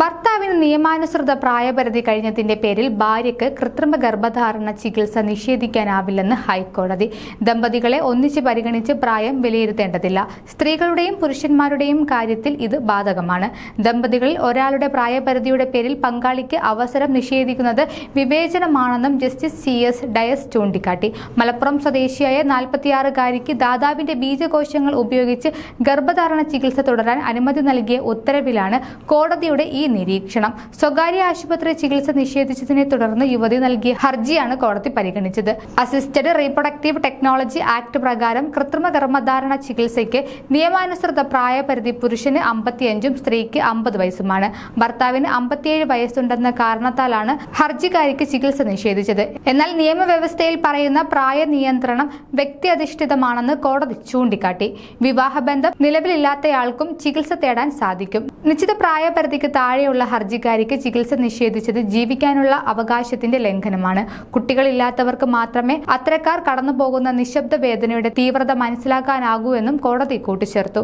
ഭർത്താവിന് നിയമാനുസൃത പ്രായപരിധി കഴിഞ്ഞതിന്റെ പേരിൽ ഭാര്യയ്ക്ക് കൃത്രിമ ഗർഭധാരണ ചികിത്സ നിഷേധിക്കാനാവില്ലെന്ന് ഹൈക്കോടതി. ദമ്പതികളെ ഒന്നിച്ച് പരിഗണിച്ച് പ്രായം വിലയിരുത്തേണ്ടതില്ല. സ്ത്രീകളുടെയും പുരുഷന്മാരുടെയും കാര്യത്തിൽ ഇത് ബാധകമാണ്. ദമ്പതികളിൽ ഒരാളുടെ പ്രായപരിധിയുടെ പേരിൽ പങ്കാളിക്ക് അവസരം നിഷേധിക്കുന്നത് വിവേചനമാണെന്നും ജസ്റ്റിസ് സി എസ് ഡയസ് ചൂണ്ടിക്കാട്ടി. മലപ്പുറം സ്വദേശിയായ നാൽപ്പത്തിയാറുകാരിക്ക് ദാതാവിന്റെ ബീജകോശങ്ങൾ ഉപയോഗിച്ച് ഗർഭധാരണ ചികിത്സ തുടരാൻ അനുമതി നൽകിയ ഉത്തരവിലാണ് കോടതിയുടെ ഈ നിരീക്ഷണം. സ്വകാര്യ ആശുപത്രി ചികിത്സ നിഷേധിച്ചതിനെ തുടർന്ന് യുവതി നൽകിയ ഹർജിയാണ് കോടതി പരിഗണിച്ചത്. അസിസ്റ്റഡ് റീപ്രൊഡക്റ്റീവ് ടെക്നോളജി ആക്ട് പ്രകാരം കൃത്രിമ ഗർഭധാരണ ചികിത്സയ്ക്ക് നിയമാനുസൃത പ്രായപരിധി പുരുഷന് അമ്പത്തിയഞ്ചും സ്ത്രീക്ക് അമ്പത് വയസ്സുമാണ്. ഭർത്താവിന് അമ്പത്തിയേഴ് വയസ്സുണ്ടെന്ന കാരണത്താലാണ് ഹർജിക്കാരിക്ക് ചികിത്സ നിഷേധിച്ചത്. എന്നാൽ നിയമവ്യവസ്ഥയിൽ പറയുന്ന പ്രായ നിയന്ത്രണം വ്യക്തി അധിഷ്ഠിതമാണെന്ന് കോടതി ചൂണ്ടിക്കാട്ടി. വിവാഹബന്ധം നിലവിലില്ലാത്തയാൾക്കും ചികിത്സ തേടാൻ സാധിക്കും. നിശ്ചിത പ്രായപരിധിക്ക് താഴെയുള്ള ഹർജിക്കാരിക്ക് ചികിത്സ നിഷേധിച്ചത് ജീവിക്കാനുള്ള അവകാശത്തിന്റെ ലംഘനമാണ്. കുട്ടികളില്ലാത്തവർക്ക് മാത്രമേ അത്തരക്കാർ കടന്നുപോകുന്ന നിശബ്ദ വേദനയുടെ തീവ്രത മനസ്സിലാക്കാനാകൂ എന്നും കോടതി കൂട്ടിച്ചേർത്തു.